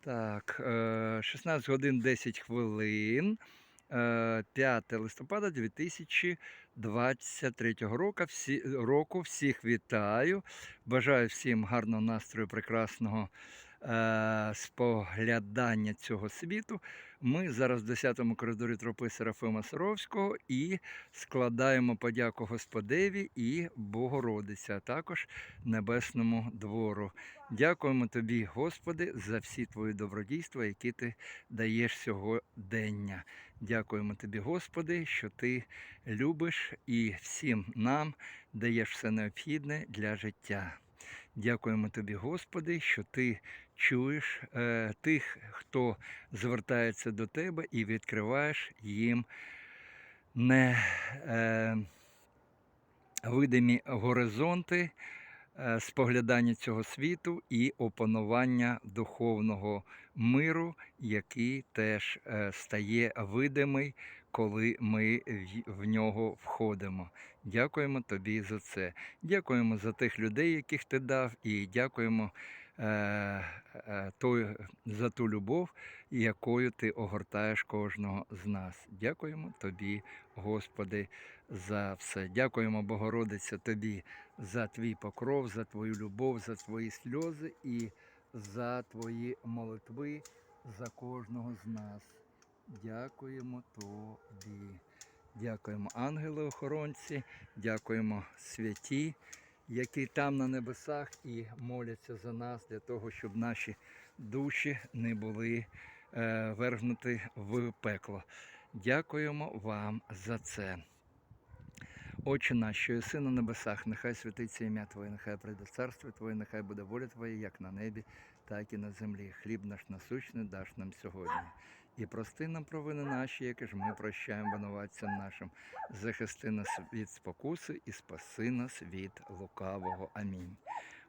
Так, е, 16 годин 10 хвилин. е, 5 листопада 2023 року. Всі, року. Всіх вітаю. Бажаю всім гарного настрою, прекрасного е, споглядання цього світу. Ми зараз в 10-му коридорі тропи Серафима Саровського і складаємо подяку Господеві і Богородиці, а також Небесному двору. Дякуємо тобі, Господи, за всі твої добродійства, які ти даєш сьогодення. Дякуємо тобі, Господи, що ти любиш і всім нам даєш все необхідне для життя. Дякуємо тобі, Господи, що ти чуєш е, тих, хто звертається до тебе і відкриваєш їм не е, видимі горизонти споглядання цього світу і опанування духовного миру, який теж е, стає видимий, коли ми в нього входимо. Дякуємо тобі за це. Дякуємо за тих людей, яких ти дав, і дякуємо е, е, той, за ту любов, якою ти огортаєш кожного з нас. Дякуємо тобі, Господи, за все. Дякуємо, Богородиця, тобі за твій покров, за твою любов, за твої сльози і за твої молитви за кожного з нас. Дякуємо тобі. Дякуємо ангели-охоронці, дякуємо святі, які там на небесах і моляться за нас для того, щоб наші душі не були е, вергнуті в пекло. Дякуємо вам за це. Отче наш, що єси на небесах, нехай святиться ім'я Твоє, нехай прийде царство Твоє, нехай буде воля Твоя, як на небі, так і на землі. Хліб наш насущний даш нам сьогодні. І прости нам провини наші, які ж ми прощаємо винуватцям нашим. Захисти нас від спокуси і спаси нас від лукавого. Амінь.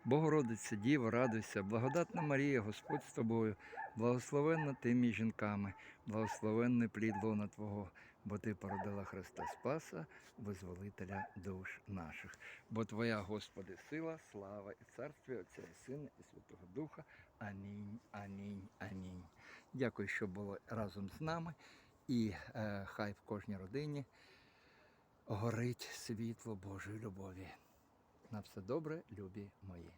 Богородиця, Діво, радуйся, благодатна Марія, Господь з тобою, благословенна ти між жінками, благословенний плід лона Твого, бо Ти породила Христа Спаса, визволителя душ наших. Бо Твоя, Господи, сила, слава і царстві Отця і Сина і Святого Духа. Амінь, амінь, амінь. Дякую, що були разом з нами. І е, хай в кожній родині горить світло Божої любові. На все добре, любі мої.